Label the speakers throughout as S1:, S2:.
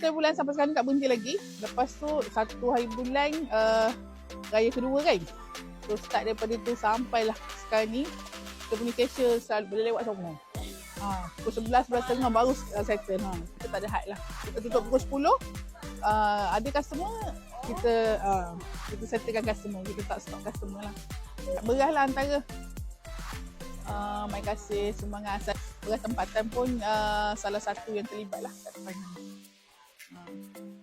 S1: sambutan bulan sampai sekarang tak berhenti lagi. Lepas tu satu hari bulan uh, raya kedua kan. So start daripada tu sampailah sekarang ni cashier selalu boleh lewat semua. Ha, pukul 11, 11 tengah baru uh, settle. Ha, kita tak ada had lah. Kita tutup pukul 10. Uh, ada customer, kita uh, kita settlekan customer. Kita tak stop customer lah. Tak berah lah antara. Uh, mai kasih asal beras tempatan pun uh, salah satu yang terlibat lah kat depan Uh,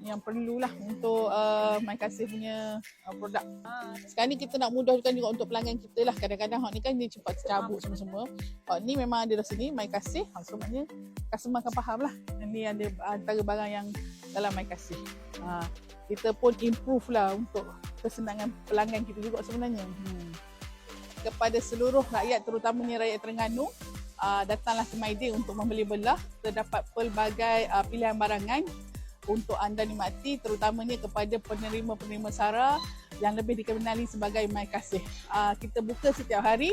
S1: yang perlulah untuk uh, mai kasih punya uh, produk. Uh, sekarang ni kita nak mudahkan juga untuk pelanggan kita lah. Kadang-kadang hak ni kan dia cepat tercabut semua-semua. Hak ni memang ada dah sini mai kasih. Ha, so maknanya customer akan faham lah. Ini ada antara barang yang dalam mai kasih. Uh, kita pun improve lah untuk kesenangan pelanggan kita juga sebenarnya. Hmm kepada seluruh rakyat terutamanya rakyat Terengganu uh, datanglah ke My Day untuk membeli belah terdapat pelbagai uh, pilihan barangan untuk anda nikmati terutamanya kepada penerima-penerima SARA yang lebih dikenali sebagai My Kasih. Uh, kita buka setiap hari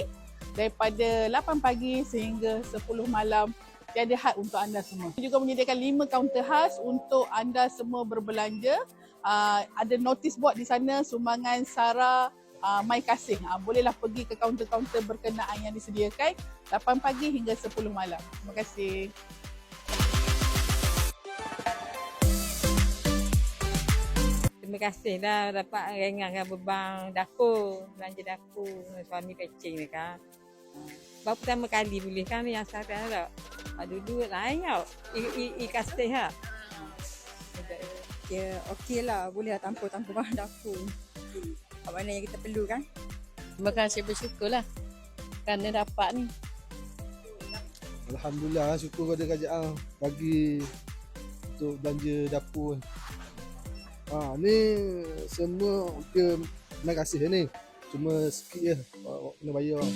S1: daripada 8 pagi sehingga 10 malam tiada had untuk anda semua. Kita juga menyediakan 5 kaunter khas untuk anda semua berbelanja. Uh, ada notice board di sana sumbangan SARA uh, My Kasih. Uh, bolehlah pergi ke kaunter-kaunter berkenaan yang disediakan 8 pagi hingga 10 malam. Terima kasih.
S2: Terima kasih dah dapat ringankan beban dapur, belanja dapur suami pecing ni kan. Baru pertama kali boleh kan yang saya tak. Ha, dulu lain tau. I, kasih ha.
S3: Ya, okey lah. Boleh lah tampur-tampur bahan dapur. Apa mana yang kita perlu kan?
S4: Terima kasih bersyukur lah kerana dapat ni.
S5: Alhamdulillah syukur kepada kerajaan bagi untuk belanja dapur. Ha ni semua okey terima kasih ni. Cuma sikit je kena bayar.